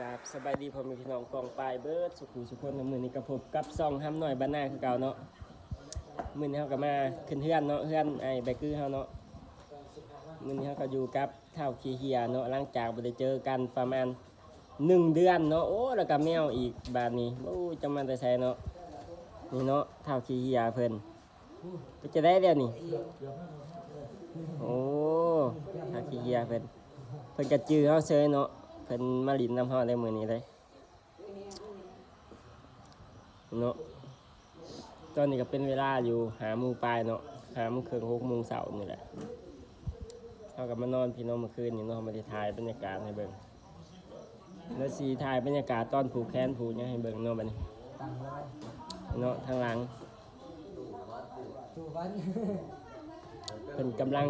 กับสบายดีพ่อแม่พี่น้องกองปลายเบิร์ดสุขุสุขคนมือนี้กับผมกับซองห้ำหน่อยบ้านหน้าคือเก่าเนาะมือนี้เขาก็มาขึ้นเฮือนเนาะเฮือนไอ้แบกือเขาเนาะมือนี้เขาก็อยู่กับเท่าขี้เฮียเนาะหลังจากได้เจอกันประมาณหนึ่งเดือนเนาะโอ้แล้วก็แมวอีกบาดนี้โอ้จะมาแต่ใส่เนาะนี่เนาะเท่าขี้เฮียเพิ่นก็จะได้เดี๋ยวนี้โอ้เท่าขี้เฮียเพิ่นเพิ่นก็จื้อเขาเซยเนาะ เพิ่นมาลินน้ำห้อได้มือนี้เลยเนาะตอนนี้ก็เป็นเวลาอยู่หามูปลายเนาะหามูเครื่องหกโมงเสาร์นี่แหละเขากับมานอนพี่น้องเมื่อคืนนี่เนาะมาถ่ายบรรยากาศให้เบิ่งแล้วสีถ่ายบรรยากาศตอนผูกแขนผูกหยังให้เบิ่งเนาะบัดนี้เนาะทางหลังเพิ่นกำลัง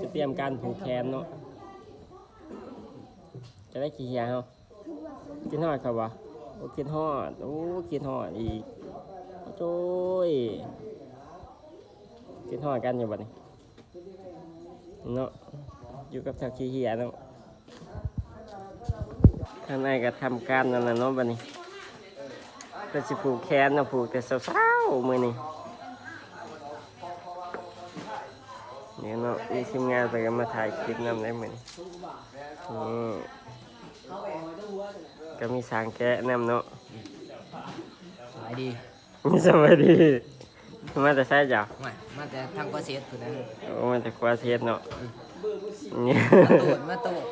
จะเตรียมการผูกแขนเนาะ จะได้ขี้เหียเฮากินฮอดครับวะโอ้กินฮอดโอ้กินฮอดอีกโอ้ยกินฮอดกันอยู่บัดนี้เนาะอยู่กับทาขี้เหียเนาะข้างในก็ทำการนั่นน่ะเนาะบัดนี้เพิ่นสิผูกแขนนะผูกแต่เช้าๆมือนี้เนี่ยเนาะมีทีมงานไปกันมาถ่ายคลิปนำได้เหมือนนี่ ก็มีสางแกะนำเนาะสายดีมีสวัสดีมาแต่ใช่จ้ะมามาแต่ทางประเทศคือนะโอ้มาแต่ควาเทศเนาะเนี่ยมาโตดมาโตด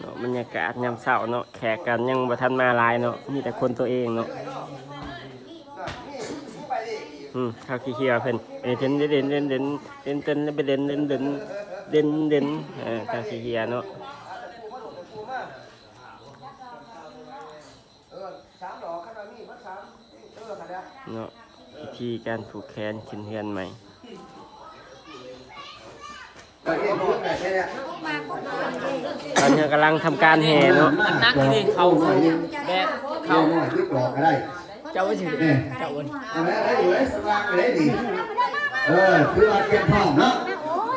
เนาะบรรยากาศยามเช้าเนาะแขกกันยังบ่ทันมาหลายเนาะมีแต่คนตัวเองเนาะ อืมข้าวขี้เคียเพิ่นเด่นเด่นเด่นเด่นเด่นเด่นเด่นเด่นเด่นเด่นเด่นเด่นเออข้าวขี้เคียเนาะสามดอกขนาดนี้มันสามเออขนาะพิธีการผูกแขนขึ้นเฮือนใหม่ตอนนี้กำลังทำการแห่เนาะมันนักที่เขาแบบเข้า หน่อยที่ดอกก็ได้เจ้าว่าสิเนี่ยเจ้าอ้นอันนั้นได้อยู่ได้สว่างก็ได้ดีเออคือว่าเตรียมพร้อมเนาะ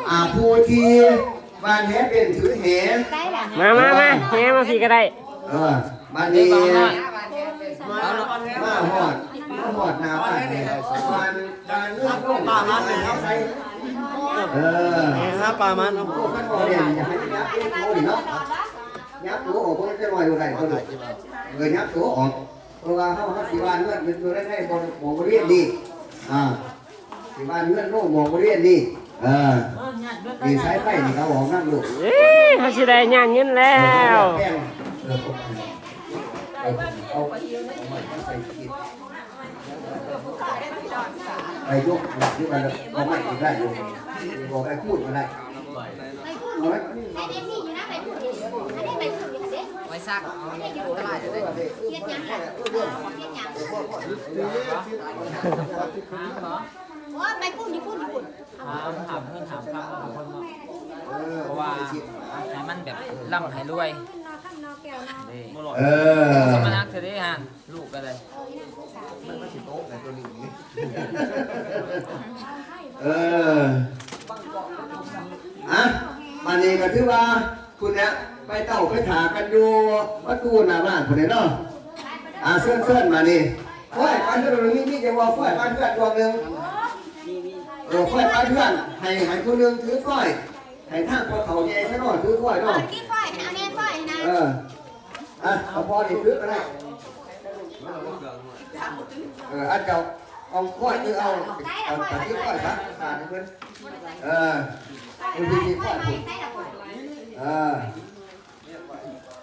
อ่าผู้ที่บ้านแหเป็นถือแหมามามาแห่มาพี่ก็ได้เออบ้านนี่นี้บ้างหน่อยมามาหอดมาหอดหนาบ้านเนี่ยบ้านบ้านเรื่องโลกบ้านมันเนี่ยใส่เออฮะปลามันพวกกันบ่เนี่ยอย่าให้ยับเอ็นโตดิเนาะยับตัวออกเพิ่นจะลอยอยู่ได้ก็ได้เออยับตัวออก เพราะว่าเฮาเฮาสิว่าเงื่อนเป็นตัวได้ให้บ่บ่บ่เรียนดีอ่าสิว่าเงื่อนโลกบ่บ่เรียนดีเออดีสายไฟนี่เขาบอกนั่งลูกเอ้ยเขาสิได้ย่างเงินแล้วแป้งเออเอาเอาเอาใส่กินไปยกหลักที่มันเอาไม่ได้อยู่บอกไอ้พูดมาได้เอาไว้ ซักตลาดจะได้เทียดยังล่ะเทียดยังโอ้ไปพูดดิพูดดิพูดถามถามเพื่อนถามคำถาคนเนาเพราะว่าให้มันแบบร่ำให้รวยนอข้างนอแก้วนอเออสมนักเธอได้ฮานลูกก็ได้เอออะมันนี่ก็ถือว่าคุณเนี่ย ไปเต่าไปถากันอยู่วัดตูหน้าบ้านคนนี้เนาะอ่าเสื้อนเสื้อนมานี่ฝ้ายปานเพื่อนนี่นี่จะว่าฝ้ายปานเพื่อนดวงหนึ่งเออฝ้ายปานเพื่อนให้ให้คนหนึ่งถือฝ้ายให้ทางพอเขาใหญ่ซะหน่อยถือฝ้ายเอเนาะอที่ฝ้ายเอาแน่ฝ้ายนะเอออะเอาพอดีถือก็ได้เอออันเจ้าเอาฝ้ายคือเอาเอาเอาถือฝ้ายซะสาดให้เพื่อนเออฝ้ายฝ้ายฝ้าย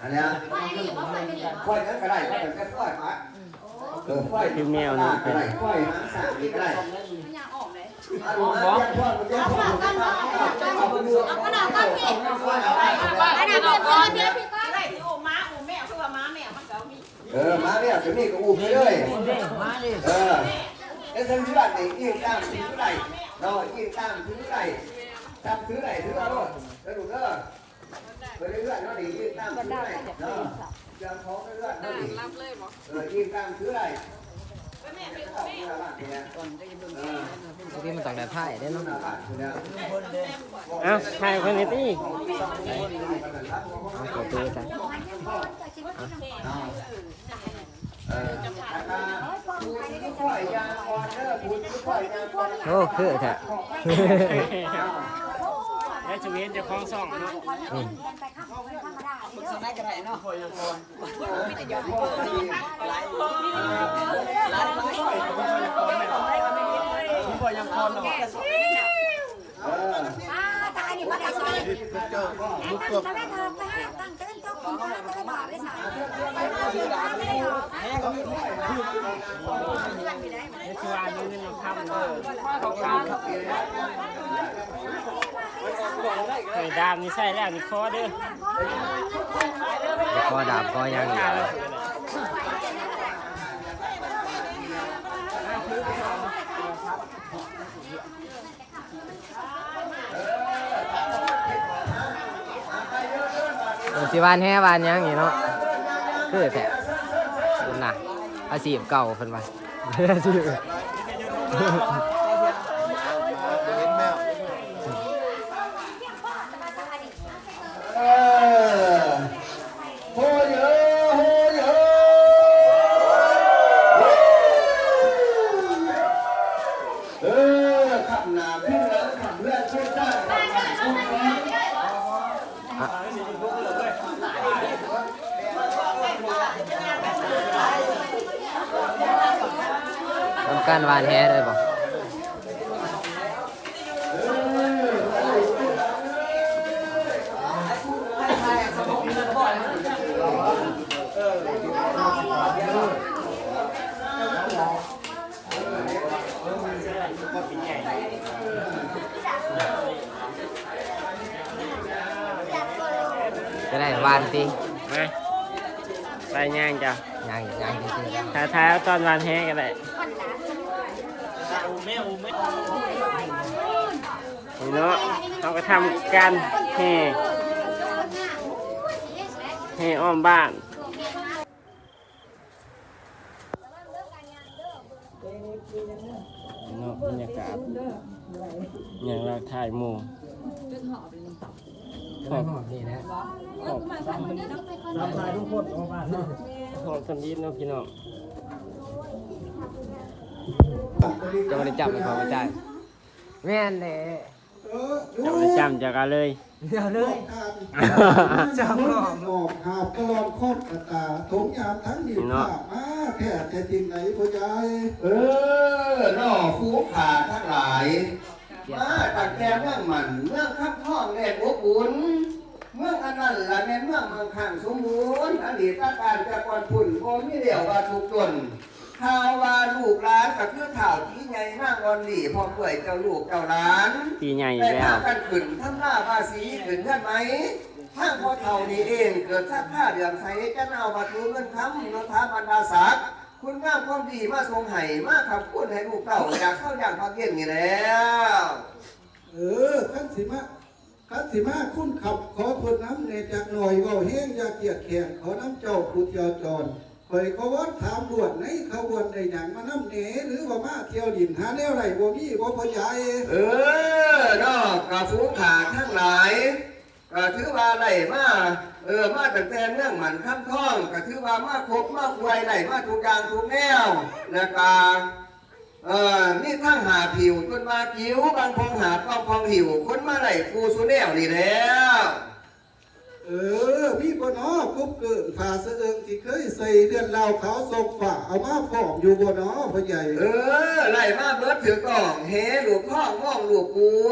อันนี้ว่าไอ้นี่อยู่ว่าไฟกันอยู่ค่อยนั้นก็ได้ก็แต่ค่อยมาเออค่อยดูแมวนี่ก็ได้ค่อยหางสามนี่ก็ได้มันยังออกไหมเอาฝากกันว่าเอากระดาษก้อนพี่กระดาษก้อนพี่พี่ก้อนได้สิโอ้ม้าโอ้แม่คือว่าม้าแม่มันก็มีเออม้าแม่ถึงนี่ก็อู้ไปเลยเออเอ้ท่านชื่ออะไรยิ่งตามชื่ออะไรเรายิ่งตามชื่ออะไรตามชื่ออะไรชื่ออะไรแล้วดูเด้อ ไปเรื่อยๆเนาะดิยิงตามถือไรเนาะยังท้องเรื่อยๆเนาะดิรับเลยบ่เออยิงตามถือไรที่มันต้องแบบไพ่ได้เนาะเอ้าถ่ายคนนี้ตี้เอาขอตัวจ้ะโอ้คือแท้ และชีวิตจะคล้องซ่องเนาะสมัยกันไหนเนาะตายนี่มาได้ใส่ลูกกบตั้งแต่ไปหาตั้งเต้นต้องกินข้าวแต่บาปได้ใส่ไปหาซื้อข้าวไม่ได้หรอในชวานนี่นี่มันค่ำเนาะ ไข่ดามนี่ใส่แล้วนี่คอเด้อคอดาบคอยังอยู่สิวานแฮ่วานยังนี่เนาะคือแท้คุณน่ะอาชีพเก่าเพิ่นว่าอาชีพ เออโหเยอะโหเยอะเออขับหนาขึ้นแล้วขับเลือดช่วยได้ขับหนาขึ้นแล้ว ทำ การวานแฮ่เลยบ่จะได้วานติมาใส่ย่างจ้ะยังยังจริงๆท้ายท้ายเอาตอนวานแห้กันเลย นี่เนาะเราก็ทำการแห่แห่อ้อมบ้านเนาะบรรยากาศอย่างเราถ่ายหมู่ขอบนี่นะขอบขอบสำยินเนาะพี่น้อง จะไม่ได้จับมันขอไม่ได้แม่นเด้จะไม่จำจากกันเลย เดี๋ยวเลย จังหวะออกหาบตลอดครอบตาถงยามทั้งดีผ้ามาแท้แต่จริงไหนพ่อใหญ่เออน่อฟูขาทั้งหลาย มาตักแกเมืองมันเมืองคับท่องแดนอบอุ่นเมืองอันนั้นละแม่นเมืองเมืองข้างสมบูรณ์อดีตการจะก่อนพุ่นโอมีเดียวว่าทุกตนข่าวว่าลูกหลานกับเพื่อข่าวที่ใหญ่มากวันหลีพอเปื่อยเจ้าลูกเจ้าหลานปีใหญ่ได้แล้พาว กันขึ้นทำหน้าภาษีขึ้นกันไหมทางพ่อเท่านี้เองเกิดสักห้าเดือนใส่จะเอามาทูเงินคำนทาบรรดาศักดิ์คุณงามความดีมาทรงไห้มาขับพูดให้ลูกเต่าอยากเข้าอย่างพักเย็นนี่แล้วเออขันสิมาขันสิมาคุณขับขอทนน้ำในจากหน่อยเว่าแห้งอยาเกียดแขกขอน้ำเจ้าผู้เที่ยวจร คอยก็วัดถามด่วนในขบวนในหยังมาน้ำเหนหรือว่ามาเที่ยวดินหาแนวไรบ่มีบ่พอใหญ่เออนอกกระฟูงขาทั้งหลายก็ถือว่าไหลมาเออมาตั้งแต่เรื่องหมันข้ามท่องก็ถือว่ามาครบมาควยไหลมาทุกอย่างทุกแนวแล้วก็เออนี่ทั้งหาผิวจนมาผิวบางพงหาบางพองหิวคนมาไหลกูสุแนวนี่แล้ว เออ มีบนอ้อกุ๊บเกินผ่าเสะเอิงที่เคยใส่เดือนเหล่าเขาศกฝ่าเอามาฟอกอยู่บนอ้อพ่อใหญ่ เออไหลมาเบิดถือกล่องเฮหลวงพ่องม่องหลวงปัว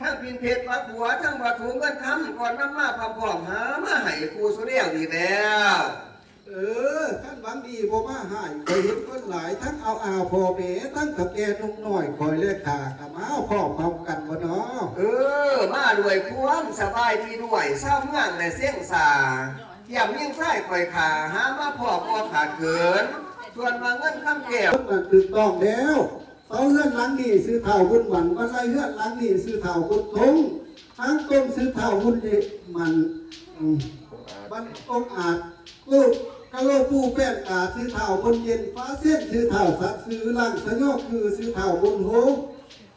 ทั้งพินเพชรวัดหัวทั้งวัดถุงเงินคำก่อนน้ำมาพร้อมๆหามาให้กูสุแนวดีแล้ว เออท่านหวังดีบ่มาหายเคยเห็นคนหลายทั้งเอาอาพ่อแม่ทั้งกับแกนุ่มน้อยคอยเลขขากับมาพ่อพร้อมกันบ่นอเออ มาด้วยความสบายดีด้วยเศร้าเมืองและเสียงสาเยี่ยมยิ่งไส้คอยขาหามาพ่อพ่อขาดเขินส่วนมาเงินคำแก้วคนนั้นถูกต้องแล้วเอาเฮือนหลังนี้ซื้อเท่าคุณหวันก็ใส่เฮือนหลังนี้ซื้อเท่าคุณทงทั้งต้มซื้อเท่าคุณเด็มันอืมมันองอาจลูก กะโลปูแป้นกาซื้อเท่าบนเย็นฟ้าเส้นซื้อเท่าสัตว์ซื้อลังสยกคือซื้อเท่าบนโฮง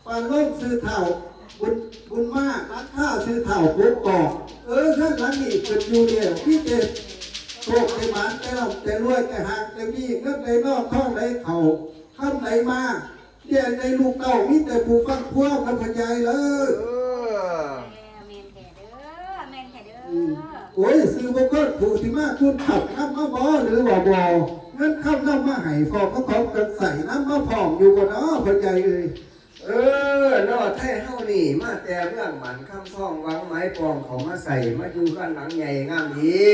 ปานโลกซื้อเท่าบุญบุญมากรักข้าซื้อเท่าบุญกอกเออท่านหลังนี่เป็นอยู่เดียวพี่เด็ดโชคในบ้านแต่เราแต่รวยแต่หากแต่มีเงินในนอกท้องในเข่าข้ามไหนมาเดี๋ยวในลูกเต้ามีแต่ผู้ฟังพวกกันพยายเลย เออ แม่นแค่เด้อแม่นแค่เด้อ โอ้ยซื้อบ่ก็ถูกที่มากคุณขับน้ำมาบ่หรือว่าบ่เงินข้ามน้ำมาให้ฟอกก็ของกันใส่น้ำมาพองอยู่บ่เนาะพยายเลยเออนอไทยเฮานี่ มาแต่เรื่องหมันคำท่องวังไม้ปองเขามาใส่มาอยู่กันหลังใหญ่งามดี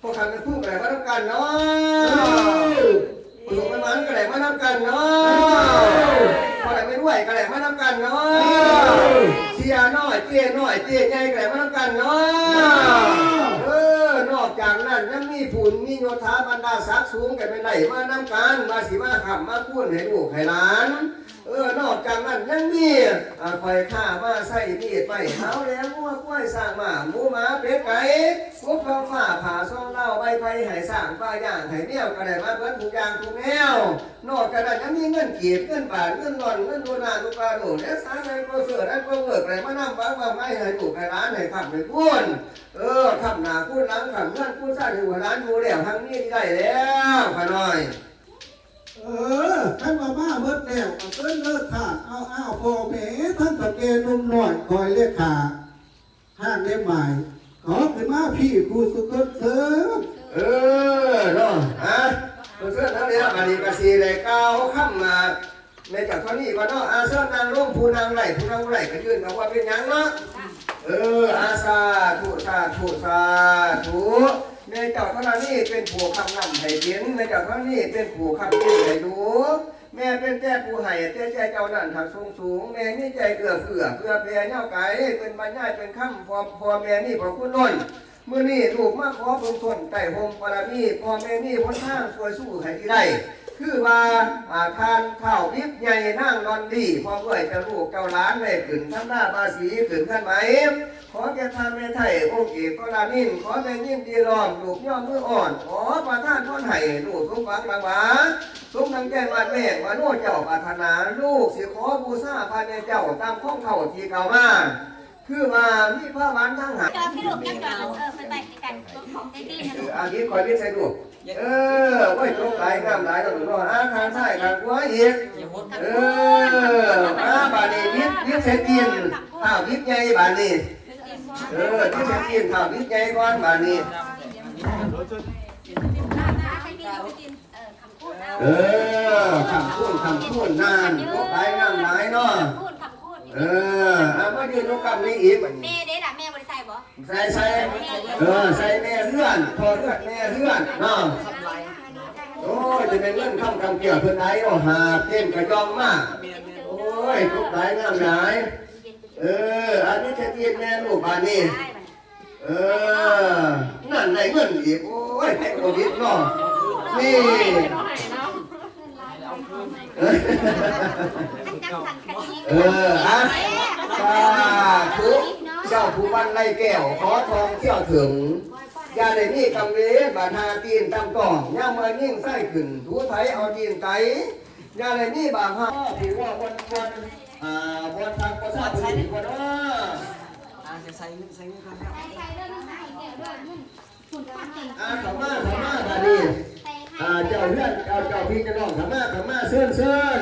พวกคำเป็นผู้อะไรมาทำกันเนาะผสมเป็นมันก็แหลมาทำกันเนาะพออะไรไม่ด้วยก็แหลมาทำกันเนาะเชียร์น้อยเจี๊ยน้อยเจี๊ยใหญ่ก็แหลมาทำกันเนาะเออนอกจาก นั้นยังมีผุนมีโยธาบรรดาศักดิ์สูงกันไปไหนมานำกันมาสิมาขับมาพูดให้ลูกให้หลาน เออนอกจากนั้นยังมีคอยฆ่ามาใส่มีดไปเท้าแล้วงัวกล้วยสร้างหมาหมูหมาเป็ดไก่พวกเขาฝ่าผ่าซ่องเล่าใบไผ่ไห้สร้างป้าย่างไห้เมี่ยวก็ไดมาเบิดทุกอย่างทุกแนวนอกจากนั้นยังมีเงินเกีบเงินบาทเงินหล่อนเงินโดนาตุกาหนูและสารในก็เสือและก็เบิกอะไรมานำบ้างว่าไม่ให้ถูกให้ร้านให้ขับให้พูนเออขับหนาพูดหลังขับเงื่อนพูดซ่าถึงหัวร้านดูแล้วทางนี้ได้แล้วขะน้อย เออท่านมาบ้าเบิดแล้วเอาเพิ่นเลิกขาดเอาอ้าวพ่อแม่ท่านตะเกนนุ่มน้อยคอยเรียกขาห้างเลี้ยงใหม่ขอขึ้นมาพี่ครูสุขเสริมเออเนาะฮะตัวเสื้อทั้งนี้มาดีกสีเลยก้าวข้ามมาในจากท่านี้ก็เนาะอาเสื้อนางร่มผู้นางไหลผู้นางไหลก็ยืนบอกว่าเป็นหยังเนาะเอออาซาทุสาทุสาทุ ในเจ้าเท่านี้เป็นผู้คำนำให้เห็นในเจ้าเท่านี้เป็นผู้คำนี้ให้ดูแม่เป็นแต่ผู้ให้แต่ใจเจ้านั่นทางสูงสูงแม่นี่ใจเอื้อเฟื้อเพื่อแผ่เน่าไก่เป็นบรรยายเป็นคำพอพอแม่นี่พอคุณล้นเมื่อนี่ลูกมาขอเพิ่งทนไต่หมปรามีพอแม่นี่พ้นทางสวยสู้ให้ได้ คือว่าอ่าทานข้าวดิบใหญ่นั่งนอนดีพ่อเพื่อจะลูกเจ้าล้านได้ขึ้นทำหน้าภาษีขึ้นกันไหม ขอแก่ทานแม่ไทยองค์เอกก็ลานินขอแม่ยิ้มดีรอมลูกย่อมมืออ่อน ขอประทานทอนให้ลูกสมหวังบางหวาสมดังแก้มาแม่มาโน่เจ้าปรารถนา ลูกสิขอบูชาภายในเจ้าตามข้องเข่าทีเก่ามา คือว่ามีพระวันทั้งหาจอมพี่ลูกยังจอมเออไปไปกันได้ดีนะเอลูอกอาทิตย์คอยวิจัยดูเออไว้ตรงไหลงามหลายตรงนู้นอาคารใช่คางกัวอีกเอออาบานีวิทย์วิทย์เซตีนข้าววิทย์ใหญ่บานีเออวิทย์เซตีนข้าววิทย์ใหญ่ก่อนบานีเออคำพูดเออคำพูดคำพูดนานก็ไปงามหลายเนาะพูดคำพูดเออเอา มายืนตรงกับนี้อีกแม่เด้ล่ะแม่บริษัทบ่ใส่ใส่เออใส่แม่เลื่อนพอเลื่อนแม่เลื่อนเนาะโอ้ยจะเป็นเงินข้ามคำเกี่ยวเพื่อนไอ้โอ้หาเต้นกระยองมากโอ้ยทุกหลายงามหลายเอออันนี้แค่เทียนแม่ลูกบานนี่เออนั่นในเงินอีกโอ้ยแพ็คโควิดเนาะนี่ เอออะสาธุเจ้าผู้วันไล่แก้วขอทองเที่ยวถึงยาได้นี่กำเวบาทาตีนตำต่องย่ามายิ่งไส้ขึ้นทูไทยเอาตีนไตยาได้นี่บางห้าถือว่าวันวันอ่าวันทางประชาชนวันว่าอ่าขม่าขม่าบาดี อ่าเจ้าเพื่อนเจ้าเจ้าพี่เจะน้องขม่าขม่าเสื่อนเสื่อน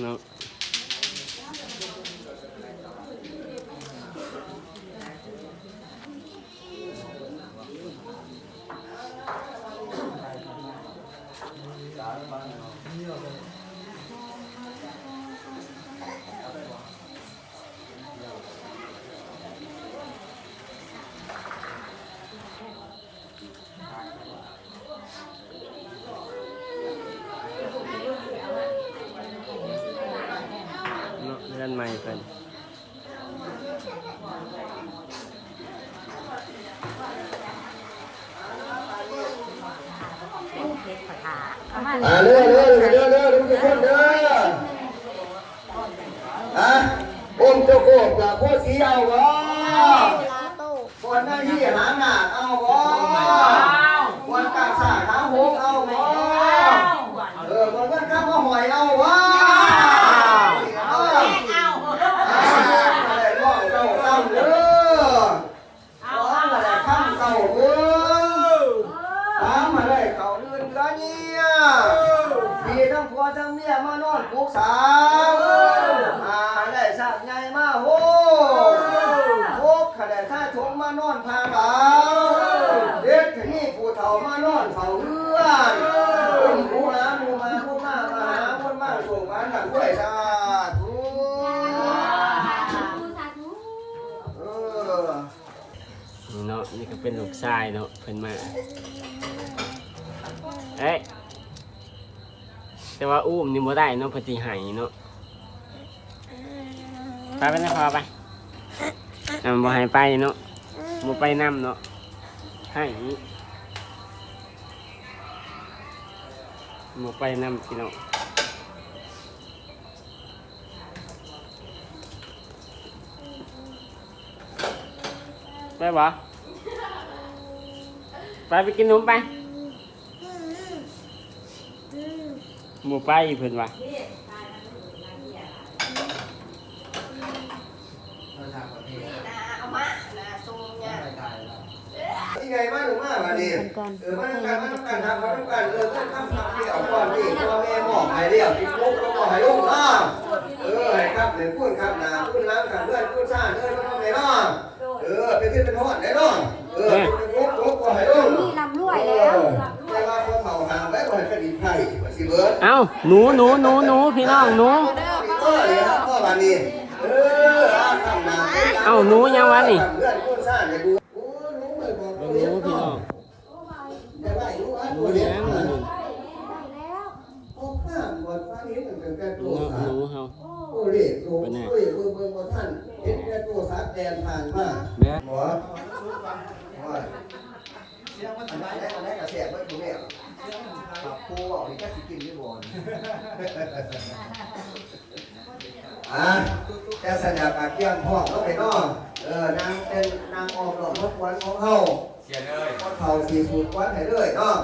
เนาะ เนาะเลื่อนใหม่เพิ่น อ่าเรื่อยเรื่อยเรื่อยเรื่อยทุกคนเด้ออะอมเจ้าโกบกับโคสีเอาวะก่อนหน้าที่หาหนาเอาวะ ยมานอนปลูกสาวอ่าได้สร้างใหญ่มาโหโหขนาดท่าทงมานอนพาดาวเด็กที่นี่ผู้เฒ่ามานอนเฝ้าเรือนคุณผู้หาหมู่มาคุณมามาหาคุณมาส่งมาหนังด้วยสาธุเออ นี่เนาะนี่ กชายเนาะเพิ่นมาเอ้ยแต่ว่าอุ้มนี่บ่ได้เนาะเพนสิให้เนาะไปไปนะพอไปอ่าบ่ให้ไปเนาะบ่ไปนํเนาะให้บ่ไปนํพี่น้องไปบ่ ไปไปกินนมไป หมูไปเพิ่นว่าเอามานะทรงเนี่ยยังไงมาหรือมาวันนี้เออมาทำการมาทำการทำมาทำการเออท่านทำทำที่เอาก่อนที่พ่อแม่บอกให้เรียกพี่ลูกแล้วบอกให้ลูกน้าเออให้ครับเดี๋ยวพูดครับนาพูดน้ำครับเพื่อนพูดซ่าเออน้องไม่น้องเออเป็นที่เป็นทอดได้น้องเออ เป็นลูกลูกบอกให้ลูกนี่ลำรวยแล้วแต่ว่าพอเผาหางแล้วก็ให้กระดิ่งไผ่สิเบิร์ดเอ้าหนูหนูหนูหนูพี่น้องหนูเออเนี่ยพ่อวันนี้เออทำนาเอ้าหนูยังวะนี่เพื่อนพูดซ่าอย่าดูโอ้หนูไม่บอกหนูพี่น้องอย่าไล่หนูอะหนูตัวเดียยัวงหนูแล้วโอ้ข้ามบนฟ้านี้มันเป็นแค่ตัวเนาะสาหนูเฮาโอ้เรียกโอ้ยเบิ่งเบิ่งบนท่าน เห็นแค่ตัวสาแดนผ่านมาแม่หมอโอ้ยอันไหนอันไหนกระเสียบไว้ตรงนี้ขับครูบอกนี่แค่สิกินที่บนอะแต่สัญญาปากเกี้ยงพ่อเขาไปนอกเออนางเป็นนางออกดอกมะกวนของเฮาเสียเลยคนเผาสีสูตรกวนให้เลยเนาะ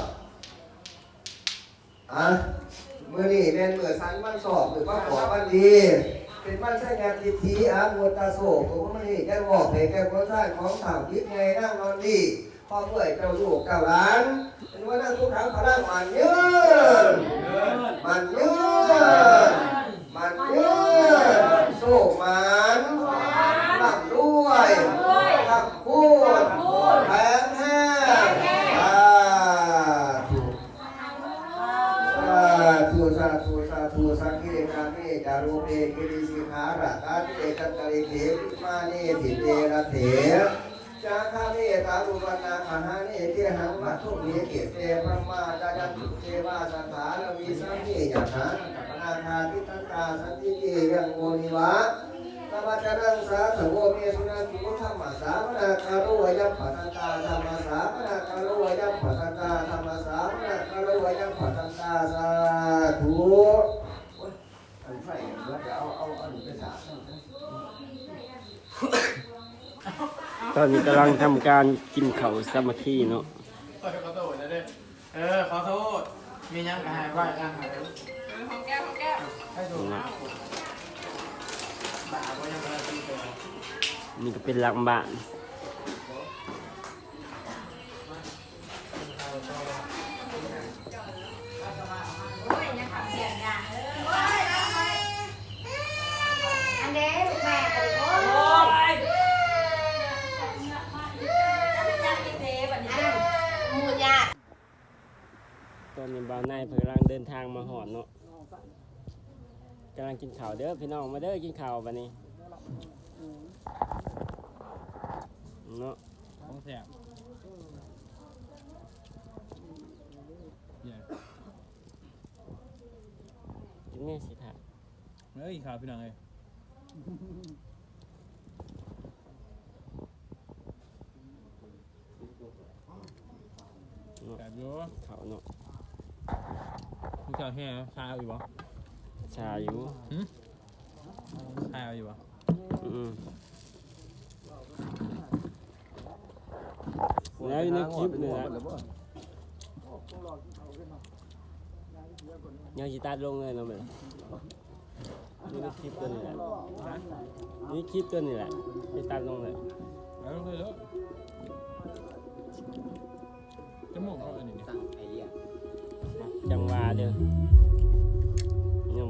อะมื่อนี้เป็นเมื่อสันมันสอบหรือว่าขอบันดี เป็นบ้านใช้งานทิธีอาบัวตาโศกผมว่ามันนี่แกบอกให้แกคนท่านของถามคิดไงนั่งนอนดีพ่อเมื่อยเจ้าลูกเจ้าหลานเป็นว่านั่งทุกครั้งพลังมันยืนมันยืนมันยืนโศกมันหลับด้วยหลับพูดแผงแห้งอ่าถูก สาธุสาธุสาธุสังฆเกามิจารุเปกิริสิขาระตาติเอกัตตริเขปิมานิถิเตระเถจาคาเมตาลุปนาคหานิเทหังวัตถุ เมเกเตพระมาจายันตุเทวาสัทธาลวิสัมมิยะถานัปนาคาทิตันตาสันติเกยังโมนิวะธรรมจารังสาธโวเมสุนันติพุทธมสามนาคารุวยัปัตตาธรรมสามนาคารุวยัปัตตาธรรมสามนาคารุวยัปัตตาสาธุอันไฟเดี๋ยวเอาเอาเอาไปสาตอนนี้กำลังทำการกินเขาสมัคคีเนาะ ขอโทษนะเด้อเออ ขอโทษ มียังกระหายว่ายังหายของแก้วของแก้วให้ถูกนะบ้าก็ยังไม่ได้ตีเลยนี่ก็เป็นหลังบ้านอันเด้ลูกแม่ไปโอ้ย หมูยา ต อนนี้บ่าวนายเพิ่งกำลังเดินทางมาหอดเนาะกำลังกินข้าวเด้อพี่น้องมาเด้อกินข้าวบัดนี้เนาะของแสบกินแม่สิท่าเฮ้ยข่าวพี่น้องเลยแบบโย่ข้าวเนาะ มึงจะแห่ชาเอาอยู่บ่ชาอยู่ชาเอาอยู่บ่อืมแล้วในคลิปนี่แหละยังสิตัดลงเลยเนาะแม่นี่ในคลิปตัวนี้แหละนี่คลิปตัวนี้แหละสิตัดลงเลยแล้วเลยแล้วจมูกเขาอันนี้นี่ จังหวะเด้อยัง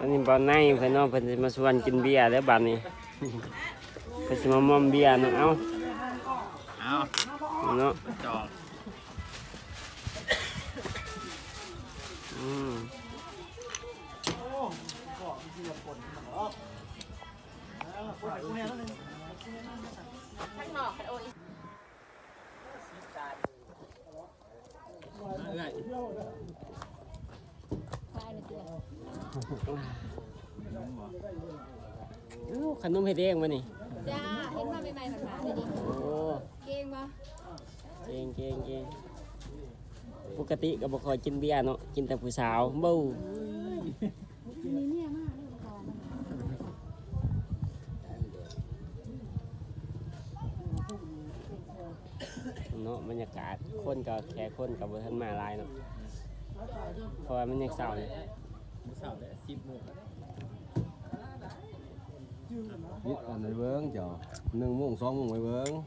อันนี้บอลในเพิ่นเนาะเพิ่นสิมาชวนกินเบียร์แล้วบัดนี้เพิ่นสิมามอมเบียร์เนาะเอ้าเอาเนาะจองอืม เอ้าขนมเฮ็ดเองวะนี่จ้าเห็นว่าใหม่ๆผ่านๆเลยดิโอ้เก่งบ่เก่งเก่งเก่งปกติก็บ่ค่อยกินเบียร์เนาะกินแต่ผู้สาวเบ้า เนาะบรรยากาศคนก็แค่คนกับบ่ทันมาหลายเนาะเพราะว่ามันยังเศร้าอยู่ biết anh ấy bướng chờ nâng muốn xong muốn mày bướng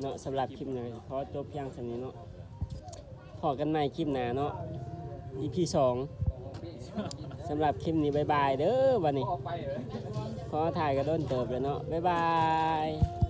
เนาะสำหรับคลิปนี้ขอจบเพียงเท่านี้เนาะพอกันใหม่คลิปหน้าเนาะ EP สองสำหรับคลิปนี้บายบายเด้อวันนี้ข อถ่ายกระโดนเติบเลยเนาะบ๊ายบาย